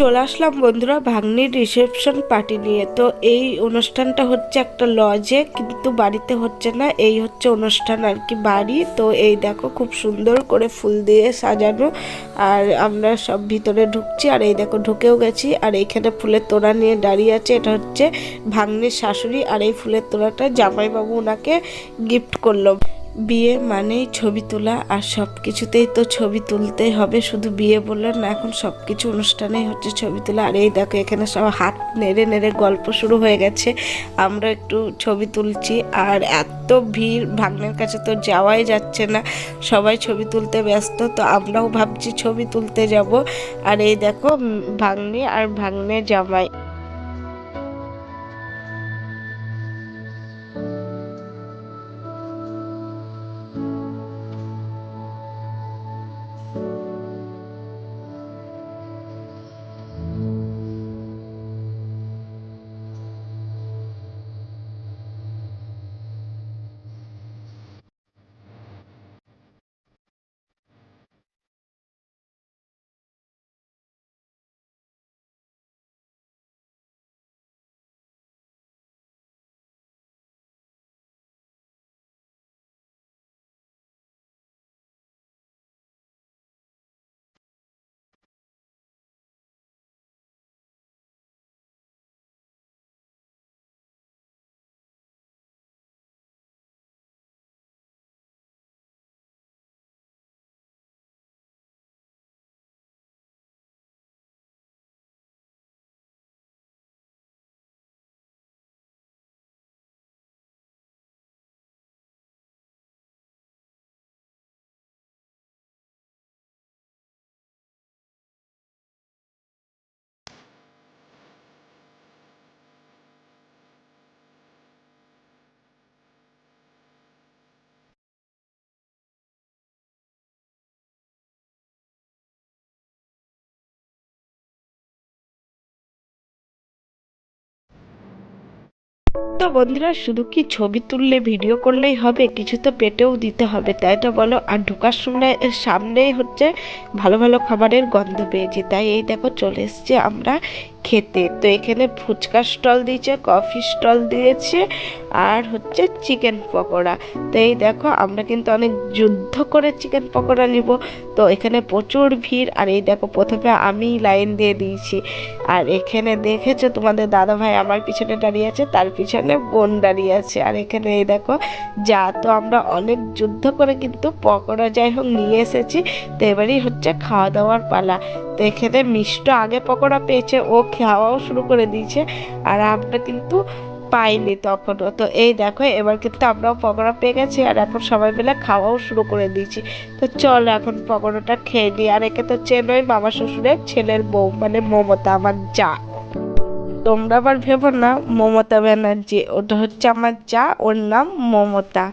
চলে আসলাম বন্ধুরা ভাগ্নির reception party নিয়ে। তো এই অনুষ্ঠানটা হচ্ছে একটা লজে কিন্তু বাড়িতে হচ্ছে না, এই হচ্ছে অনুষ্ঠান আর কি বাড়ি। তো এই দেখো খুব সুন্দর করে ফুল দিয়ে সাজানো, আর আমরা সব ভিতরে ঢুকছি, আর এই দেখো ঢুকেও গেছি, আর এইখানে ফুলের তোড়া নিয়ে দাঁড়িয়ে আছে, এটা হচ্ছে ভাগ্নির শাশুড়ি, আর এই ফুলের তোড়াটা জামাইবাবু ওনাকে গিফট করল। বিয়ে মানেই ছবি তোলা আর সব কিছুতেই তো ছবি তুলতেই হবে, শুধু বিয়ে বললেন না, এখন সব কিছু অনুষ্ঠানেই হচ্ছে ছবি তোলা। আর এই দেখো, এখানে সব হাত নেড়ে নেড়ে গল্প শুরু হয়ে গেছে। আমরা একটু ছবি তুলছি, আর এত ভিড়, ভাগ্নের কাছে তো যাওয়াই যাচ্ছে না। সবাই ছবি তুলতে ব্যস্ত, তো আমরাও ভাবছি ছবি তুলতে যাব। আর এই দেখো ভাগ্নে আর ভাগ্নে জামাই। তো বন্ধুরা, শুধু কি ছবি তুললে ভিডিও করলেই হবে? কিছু তো পেটেও দিতে হবে, তাই তো বলো। আর ঢোকার সময় সামনেই হচ্ছে ভালো ভালো খাবারের গন্ধ পেয়েছি। তাই এই দেখো, চলে এসছি আমরা খেতে। তো এখানে ফুচকা স্টল দিয়েছে কফি স্টল দিয়েছে, আর হচ্ছে চিকেন পকোড়া। তো এই দেখো, আমরা কিন্তু অনেক যুদ্ধ করে চিকেন পকোড়া নিব। তো এখানে প্রচুর ভিড়, আর এই দেখো, প্রথমে আমি লাইন দিয়ে দিয়েছি। আর এখানে দেখেছ, তোমাদের দাদা ভাই আমার পিছনে দাঁড়িয়ে আছে, তার পিছনে বোন দাঁড়িয়ে আছে। আর এখানে এই দেখো, যা তো আমরা অনেক যুদ্ধ করে কিন্তু পকোড়া যাই হোক নিয়ে এসেছি, তো এবারেই হচ্ছে খাওয়া দাওয়ার পালা। তো এখানে মিষ্ট আগে পকোড়া পেয়েছে, ও খাওয়াও শুরু করে দিয়েছে আর আমরা কিন্তু পাইনি তখনও। তো এই দেখো, এবার কিন্তু আমরাও পকোড়া পেয়ে গেছি আর এখন সবাই মিলে খাওয়াও শুরু করে দিয়েছি। তো চল এখন পকোড়াটা খেয়ে নিই। আর একে তো চেনই মামা শ্বশুরের ছেলের বউ মানে মমতা, আমার যা। তোমরা আবার ভেবো না, মমতা ব্যানার্জি, ওটা হচ্ছে আমার যা, ওর নাম মমতা।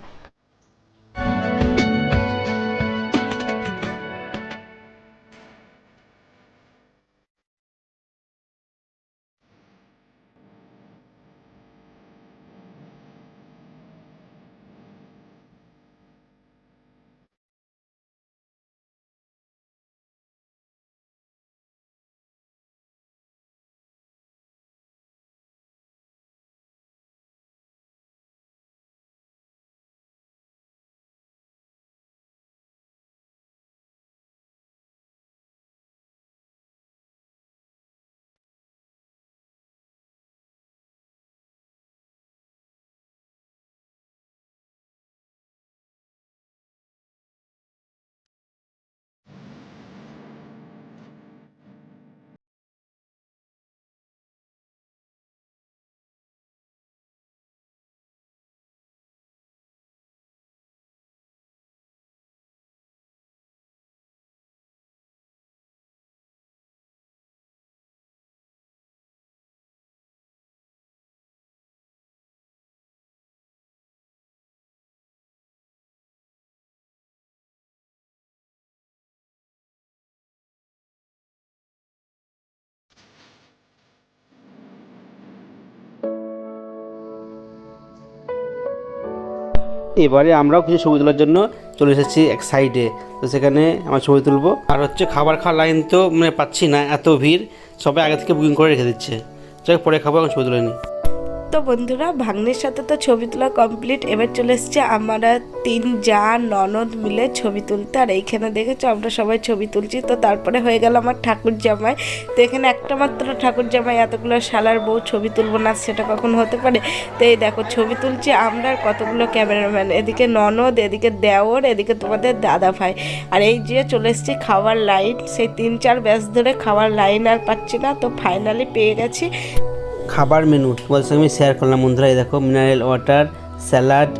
এবারে আমরাও কিছু ছবি তোলার জন্য চলে এসেছি এক সাইডে তো সেখানে আমরা ছবি তুলবো। আর হচ্ছে খাবার খাওয়ার লাইন তো মানে পাচ্ছি না, এত ভিড়। সবাই আগে থেকে বুকিং করে রেখে দিচ্ছে। যাই পরে খাব, এখন ছবি তুলে নিই। তো বন্ধুরা, ভাগ্নের সাথে তো ছবি তোলা কমপ্লিট এবার চলে এসছে আমরা তিন যা, ননদ মিলে ছবি তুলতে। আর এইখানে দেখেছ, আমরা সবাই ছবি তুলছি। তো তারপরে হয়ে গেল আমার ঠাকুর জামাই। তো এখানে একটা মাত্র ঠাকুর জামাই, এতগুলো শালার বউ ছবি তুলবো না, সেটা কখন হতে পারে। তো এই দেখো, ছবি তুলছি আমরা কতগুলো ক্যামেরাম্যান। এদিকে ননদ, এদিকে দেওর, এদিকে তোমাদের দাদা ভাই। আর এই যে চলে এসেছি খাওয়ার লাইন সেই তিন চার ব্যাস ধরে খাওয়ার লাইন আর পাচ্ছি না। তো ফাইনালি পেয়ে গেছি। খাবার মেনু সঙ্গে আমি শেয়ার করলাম বন্ধুরা, এই দেখো মিনারেল ওয়াটার স্যালাড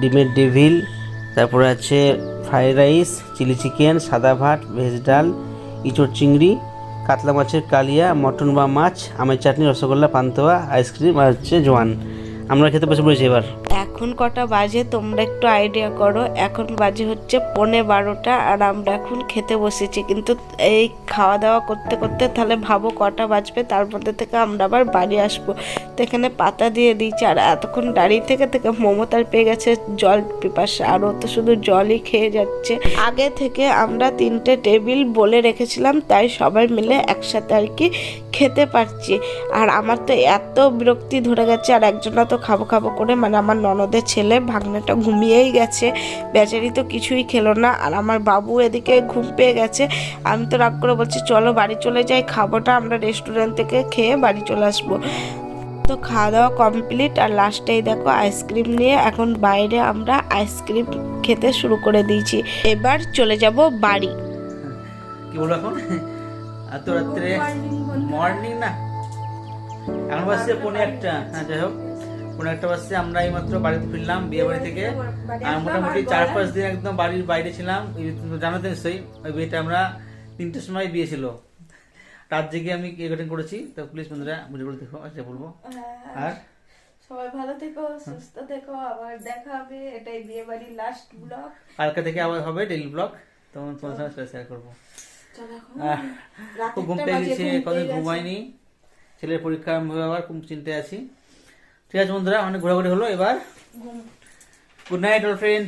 ডিমের ডেভিল তারপরে আছে ফ্রাইড রাইস চিলি চিকেন সাদা ভাত ভেজ ডাল, ইঁচড় চিংড়ি, কাতলা মাছের কালিয়া, মটন বা মাছ, আমের চাটনি, রসগোল্লা, পান্তুয়া আইসক্রিম আর হচ্ছে জোয়ান। আমরা খেতে বসে পড়েছি এবার। এখন কটা বাজে তোমরা একটু আইডিয়া করো। এখন বাজে হচ্ছে পৌনে বারোটা আর আমরা এখন খেতে বসেছি। কিন্তু এই খাওয়া দাওয়া করতে করতে তাহলে ভাবো কটা বাজবে, তার মধ্যে থেকে আমরা আবার বাড়ি আসব। তো এখানে পাতা দিয়ে দিয়েছি আর এতক্ষণ দাঁড়িয়ে থেকে থেকে মমতার পেয়ে গেছে জল পিপাসা। আর ও তো শুধু জলই খেয়ে যাচ্ছে। আগে থেকে আমরা তিনটে টেবিল বলে রেখেছিলাম, তাই সবাই মিলে একসাথে আর কি খেতে পারছি। আর আমার তো এত বিরক্তি ধরে গেছে আর একজনা তো খাব খাব করে মানে আমার ননদের ছেলে ভাগ্নেটা ঘুমিয়েই গেছে। বেচারি তো কিছুই খেলো না। আর আমার বাবু এদিকে ঘুম পেয়ে গেছে। আমি তো রাগ করে বলছি চলো বাড়ি চলে যাই খাবোটা আমরা রেস্টুরেন্ট থেকে খেয়ে বাড়ি চলে আসব। তো খাওয়া দাওয়া কমপ্লিট আর লাস্টেই দেখো আইসক্রিম নিয়ে এখন বাইরে আমরা আইসক্রিম খেতে শুরু করে দিয়েছি। এবার চলে যাব বাড়ি। কি বলব এখন? এত রাত্রে মর্নিং না? এখন বাজছে পৌনে একটা। হ্যাঁ যাই হোক। পৌনে একটা বাজছে আমরা এই মাত্র বাড়িতে ফিরলাম বিয়ে বাড়ি থেকে আর মোটামুটি চার পাঁচ দিন একদম বাড়ির বাইরে ছিলাম। ওই জানো তো নিশ্চয়ই ওই বিয়েটা আমরা তিনটের সময় বিয়ে ছিল। রাত জেগে আমি কাটিং করেছি? তো প্লিজ বন্ধুরা বুঝে করে দেখো আচ্ছা বলব। আর? সবাই ভালো থেকো সুস্থ থেকো আবার দেখা হবে। এটাই বিয়ে বাড়ির লাস্ট ব্লগ কালকে থেকে আবার হবে ডেলি ব্লগ তো তোমার সঙ্গে শেয়ার করব। খুব ঘুম পেয়ে গেছে কদিন ঘুমাইনি ছেলের পরীক্ষা আরম্ভ হবে আবার খুব চিন্তায় আছি। ঠিক আছে বন্ধুরা অনেক ঘোরাঘুরি হলো এবার গুড নাইট অল ফ্রেন্ড